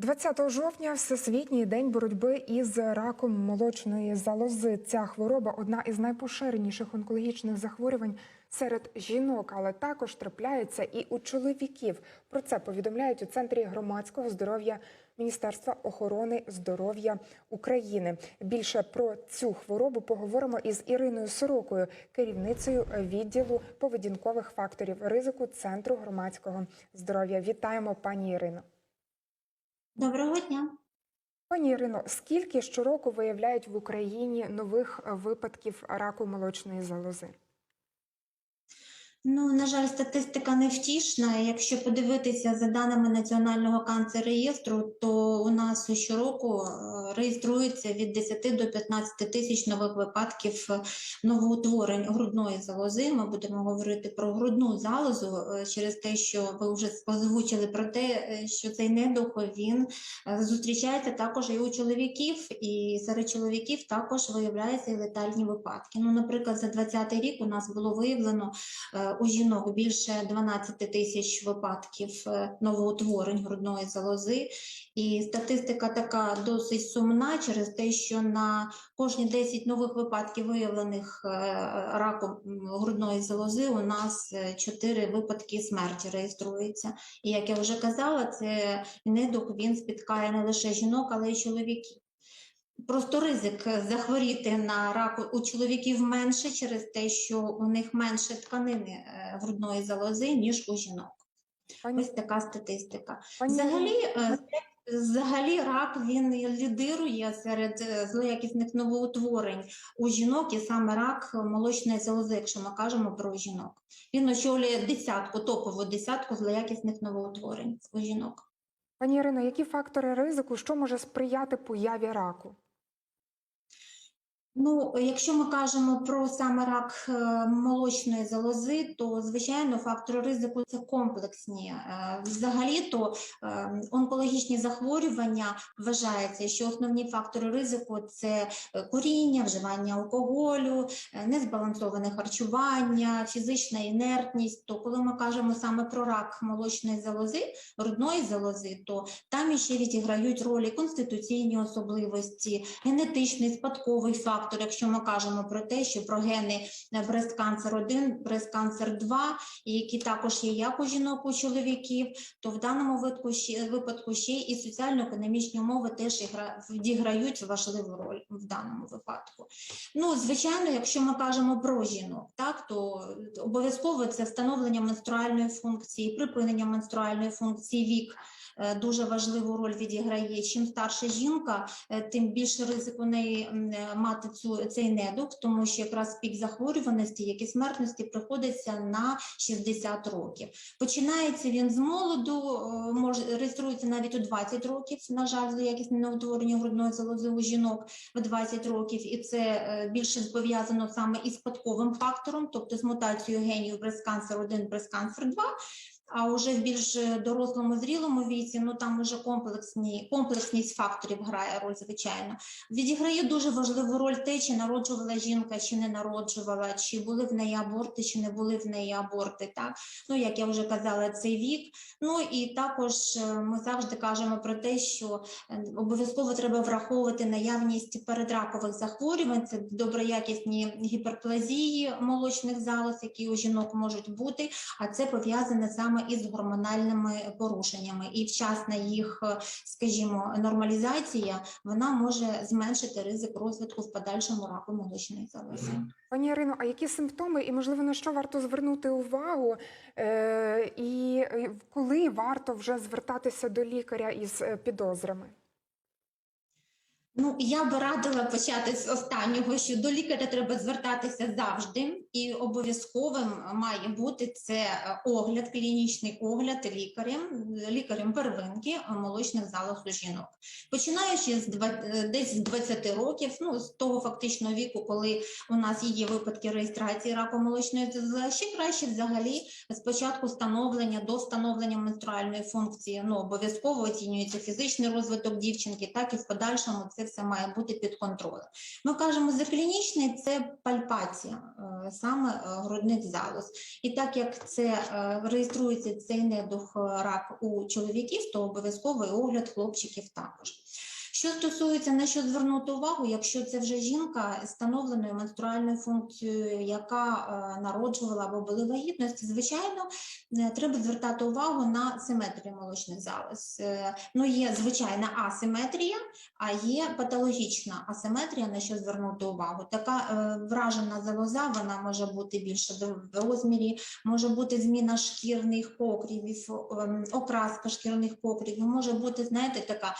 20 жовтня Всесвітній день боротьби із раком молочної залози. Ця хвороба одна із найпоширеніших онкологічних захворювань серед жінок, але також трапляється і у чоловіків. Про це повідомляють у центрі громадського здоров'я Міністерства охорони здоров'я України. Більше про цю хворобу поговоримо із Іриною Сорокою, керівницею відділу поведінкових факторів ризику Центру громадського здоров'я. Вітаємо, пані Ірино. Доброго дня. Пані Ірино, скільки щороку виявляють в Україні нових е, випадків раку молочної залози? Ну, на жаль, статистика невтішна. Якщо подивитися за даними Національного канцер-реєстру, то у нас щороку е, реєструється від 10 до 15 тисяч нових випадків е, новоутворень грудної залози. Ми будемо говорити про грудну залозу е, через те, що ви вже озвучили про те, що цей недух він зустрічається також і у чоловіків, і серед чоловіків також виявляються і летальні випадки. Ну, наприклад, за 2020 рік у нас було виявлено у жінок більше 12 тисяч випадків е, новоутворень грудної залози. І статистика така досить сумна через те, що на кожні 10 нових випадків виявлених е, раку м, грудної залози у нас 4 випадки смерті реєструється. І як я вже казала, це недух він спіткає не лише жінок, але й чоловіків. Просто ризик захворіти на рак у чоловіків менше через те, що у них менше тканини е, грудної залози, ніж у жінок. Пані, Ось така статистика. пані Взагалі, е, взагалі рак він лідирує серед е, злоякісних новоутворень у жінок, і саме рак молочної залози, якщо ми кажемо про жінок. Він очолює десятку, топову десятку злоякісних новоутворень у жінок. пані Ірино, які фактори ризику, що може сприяти появі раку? Ну, якщо ми кажемо про саме рак е, молочної залози, то звичайно фактори ризику це комплексні. Е, Взагалі-то е, онкологічні захворювання вважається, що основні фактори ризику це куріння, вживання алкоголю, незбалансоване харчування, фізична інертність. То коли ми кажемо саме про рак молочної залози, грудної залози, то там іще відіграють ролі конституційні особливості, генетичний спадковий фактор. Якщо ми кажемо про те, що про гени breast cancer 1, breast cancer 2, які також є як у жінок, у чоловіків, то в даному випадку ще, випадку ще і соціально-економічні умови теж ігра, відіграють важливу роль в даному випадку. Ну, звичайно, якщо ми кажемо про жінок, так то обов'язково це встановлення менструальної функції, припинення менструальної функції вік. Е, Дуже важливу роль відіграє. Чим старша жінка, е, тим більше ризик у неї е, мати цю цей недуг, тому що якраз пік захворюваності, як і смертності, приходиться на 60 років. Починається він з молоду, може реєструється навіть у 20 років. На жаль, злоякісне неутворення грудної залози у жінок в 20 років, і це більше пов'язано саме із спадковим фактором, тобто з мутацією breast cancer 1, breast cancer 2. А вже в більш е, дорослому зрілому віці, ну там уже комплексні комплексність факторів грає роль, звичайно. Відіграє дуже важливу роль те, чи народжувала жінка, чи не народжувала, чи були в неї аборти, чи не були в неї аборти. Так ну як я вже казала, цей вік. Ну і також е, ми завжди кажемо про те, що е, обов'язково треба враховувати наявність передракових захворювань, це доброякісні гіперплазії молочних залоз, які у жінок можуть бути, а це пов'язане саме із гормональними порушеннями. І вчасна їх, е, скажімо, нормалізація вона може зменшити ризик розвитку в подальшому раку молочної залози. Пані Ірино, а які симптоми і можливо на що варто звернути увагу? Е, і коли варто вже звертатися до лікаря із е, підозрами? Ну, я би радила почати з останнього, що до лікаря треба звертатися завжди, і обов'язковим має бути це е, огляд, клінічний огляд лікарем, лікарем первинки молочних залоз у жінок. Починаючи з два- е, десь з 20 років, ну з того фактичного віку, коли у нас є випадки реєстрації раку молочної залози, ще краще взагалі спочатку встановлення до встановлення менструальної функції. Ну обов'язково оцінюється фізичний розвиток дівчинки, так і в подальшому це все має бути під контролем. Ми кажемо за клінічний це пальпація е, саме е, грудних залоз. І так як це е, реєструється цей недух е, рак у чоловіків, то обов'язковий огляд хлопчиків також. Що стосується на що звернути увагу, якщо це вже жінка з встановленою менструальною функцією, яка е, народжувала або були вагітності, звичайно, е, треба звертати увагу на симетрію молочних залоз. Е, Ну, є звичайна асиметрія, а є патологічна асиметрія, на що звернути увагу. Така вражена залоза, вона може бути більше в розмірі, може бути зміна шкірних покривів, ем, окраска шкірних покривів, може бути, знаєте, така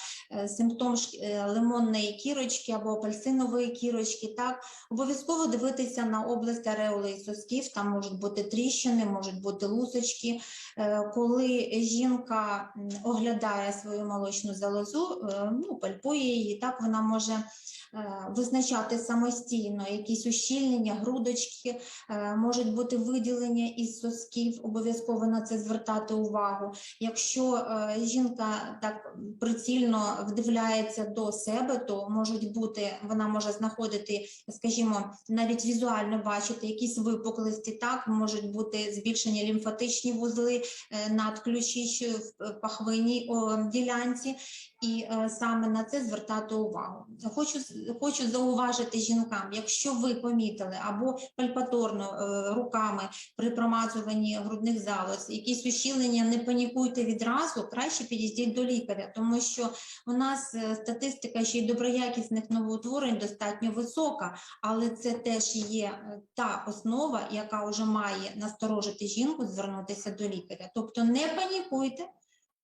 симптом шк- е, лимонної кірочки або апельсинової кірочки. Так, обов'язково дивитися на область ареоли і сосків, там можуть бути тріщини, можуть бути лусочки. Е, Коли жінка оглядає свою молочну залозу, е, ну, пальпує її, так вона може визначати самостійно якісь ущільнення, грудочки, можуть бути виділення із сосків, обов'язково на це звертати увагу. Якщо жінка так прицільно вдивляється до себе, то можуть бути, вона може знаходити, скажімо, навіть візуально бачити якісь випуклості, так можуть бути збільшені лімфатичні вузли е, над ключищою в е, пахвинній ділянці, і е, саме на це звертати увагу. Хочу хочу зауважити жінкам, якщо ви помітили або пальпаторно е, руками при промазуванні грудних залоз, якісь ущільнення, не панікуйте відразу, краще підійдіть до лікаря, тому що у нас е, статистика ще й доброякісних новоутворень достатньо висока, але це теж є е, та основа, яка вже має насторожити жінку звернутися до лікаря. Тобто не панікуйте.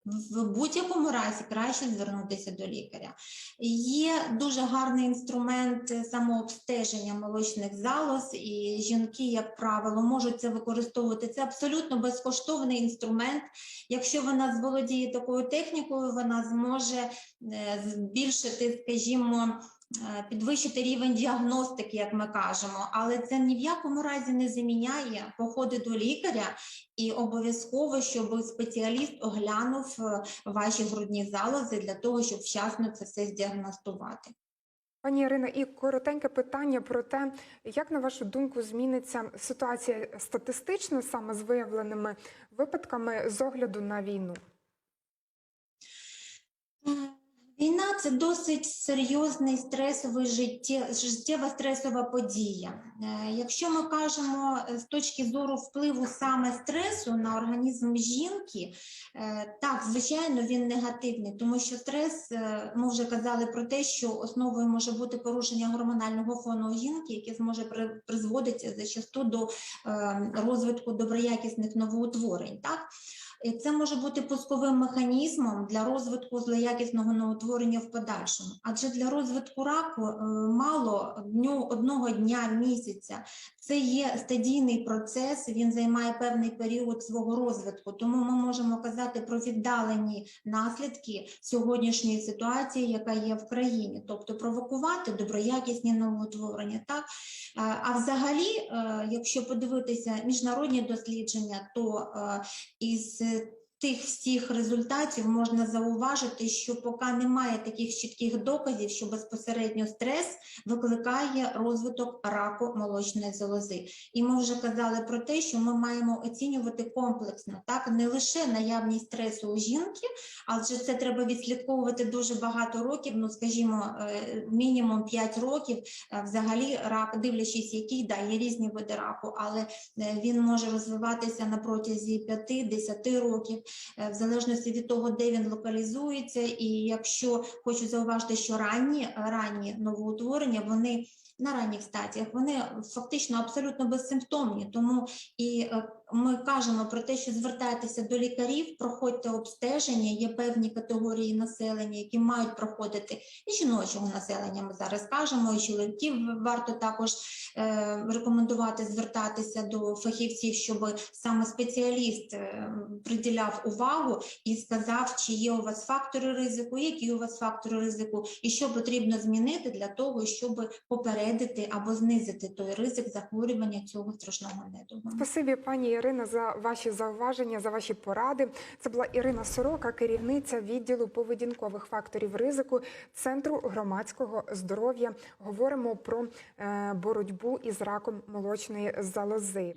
В будь-якому разі краще звернутися до лікаря. Є дуже гарний інструмент самообстеження молочних залоз, і жінки, як правило, можуть це використовувати. Це абсолютно безкоштовний інструмент. Якщо вона зволодіє такою технікою, вона зможе е, збільшити, скажімо, підвищити рівень діагностики, як ми кажемо, але це ні в якому разі не заміняє походи до лікаря і обов'язково, щоб спеціаліст оглянув е, ваші грудні залози для того, щоб вчасно це все здіагностувати. Пані Ірино, і коротеньке питання про те, як на вашу думку зміниться ситуація статистично саме з виявленими випадками з огляду на війну? Війна це досить серйозний стресовий життє, життєва стресова подія. Е, Якщо ми кажемо е, з точки зору впливу саме стресу на організм жінки, е, так, звичайно, він негативний, тому що стрес, ми вже казали про те, що основою може бути порушення гормонального фону жінки, яке зможе при- призводити зачасту до розвитку доброякісних новоутворень. Так? Це може бути пусковим механізмом для розвитку злоякісного новотворення в подальшому. Адже для розвитку раку е, мало дню одного дня місяця. Це є стадійний процес, він займає певний період свого розвитку. Тому ми можемо казати про віддалені наслідки сьогоднішньої ситуації, яка є в країні, тобто провокувати доброякісні новоутворення. Так Е, а взагалі, е, якщо подивитися міжнародні дослідження, то е, із тих всіх результатів можна зауважити, що поки немає таких чітких доказів, що безпосередньо стрес викликає розвиток раку молочної залози. І ми вже казали про те, що ми маємо оцінювати комплексно, так не лише наявність стресу у жінки, адже це треба відслідковувати дуже багато років. Ну скажімо, е, мінімум 5 років. Е, Взагалі, рак, дивлячись, який да, є різні види раку, але е, він може розвиватися на протязі 5-10 років, в залежності від того, де він локалізується. І якщо хочу зауважити, що ранні, ранні новоутворення, вони на ранніх стадіях вони фактично абсолютно безсимптомні. Тому і е, ми кажемо про те, що звертайтеся до лікарів, проходьте обстеження. Є певні категорії населення, які мають проходити і жіночого населення. Ми зараз кажемо, і чоловіків варто також е, рекомендувати звертатися до фахівців, щоб саме спеціаліст е, приділяв увагу і сказав, чи є у вас фактори ризику, які у вас фактори ризику, і що потрібно змінити для того, щоб попередити або знизити той ризик захворювання цього страшного недугу. Спасибі, пані Ірина, за ваші зауваження, за ваші поради. Це була Ірина Сорока, керівниця відділу поведінкових факторів ризику Центру громадського здоров'я. Говоримо про е, боротьбу із раком молочної залози.